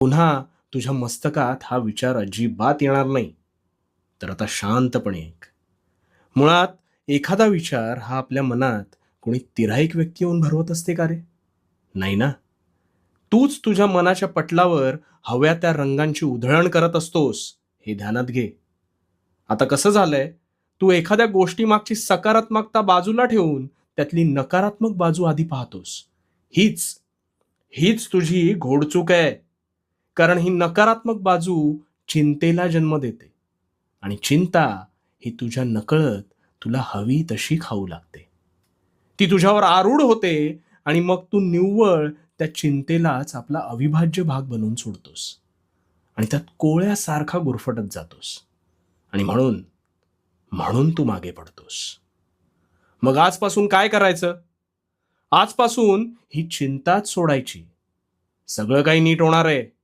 पुन्हा तुझ्या मस्तकात हा विचार अजिबात येणार नाही. तर आता शांतपणे ऐक. मुळात एखादा विचार हा आपल्या मनात कोणी तिराईक व्यक्ती येऊन भरवत असते का रे? नाही ना? तूच तुझ्या मनाच्या पटलावर हव्या त्या रंगांची उधळण करत असतोस हे ध्यानात घे. आता कसं झालंय? तू एखाद्या गोष्टीमागची सकारात्मकता बाजूला ठेवून त्यातली नकारात्मक बाजू आधी पाहतोस. हीच हीच तुझी घोडचूक आहे. कारण ही नकारात्मक बाजू चिंतेला जन्म देते. आणि चिंता ही तुझ्या नकळत तुला हवी तशी खाऊ लागते. ती तुझ्यावर आरूढ होते आणि मग तू निव्वळ त्या चिंतेलाच आपला अविभाज्य भाग बनवून सोडतोस. आणि त्यात कोळ्यासारखा गुरफटत जातोस. आणि म्हणून म्हणून तू मागे पडतोस. मग आजपासून काय करायचं? आजपासून ही चिंताच सोडायची. सगळं काही नीट होणार आहे.